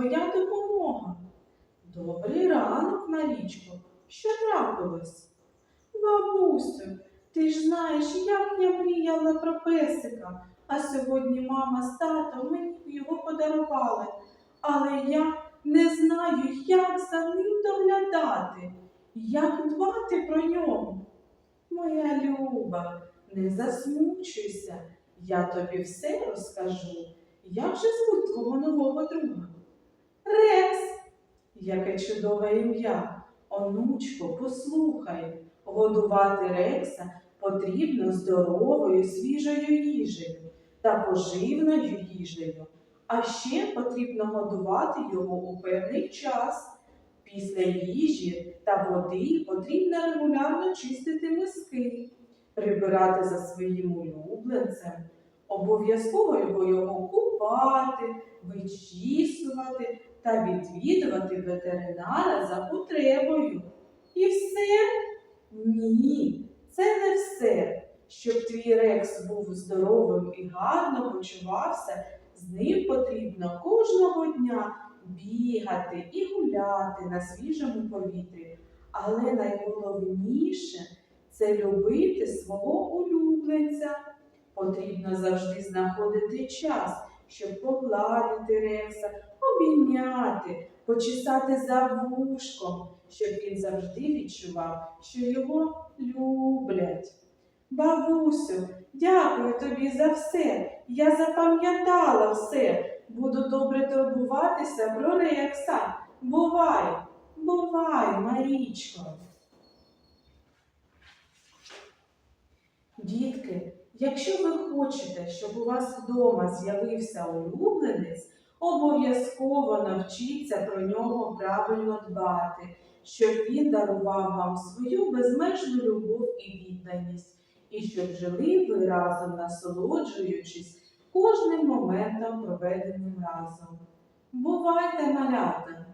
твоя допомога. Добрий ранок, Марічко. Що трапилось? Бабусю, ти ж знаєш, як я мріяла про песика, а сьогодні мама з татом мені його подарували. Але я не знаю, як за ним доглядати, як дбати про нього. Моя Люба, не засмучуйся, я тобі все розкажу. Як же звуть твого нового друга? Рекс. Яке чудове ім'я. Онучко, послухай, годувати Рекса потрібно здоровою свіжою їжею та поживною їжею. А ще потрібно годувати його у певний час. Після їжі та води потрібно регулярно чистити миски, прибирати за своїм улюбленцем, обов'язково його, купати, вичісувати та відвідувати ветеринара за потребою. І все? Ні, це не все. Щоб твій рекс був здоровим і гарно почувався, з ним потрібно кожного дня бігати і гуляти на свіжому повітрі. Але найголовніше це любити свого улюбленця. Потрібно завжди знаходити час, щоб погладити рекса, обійняти, почесати за вушком, щоб він завжди відчував, що його люблять. Бабусю, дякую тобі за все. Я запам'ятала все. Буду добре турбуватися про Рекса. Бувай, бувай, Марічко. Дітки, якщо ви хочете, щоб у вас вдома з'явився улюбленець, обов'язково навчіться про нього правильно дбати, щоб він дарував вам свою безмежну любов і відданість, і щоб жили ви разом насолоджуючись кожним моментом, проведеним разом. Бувайте, малята!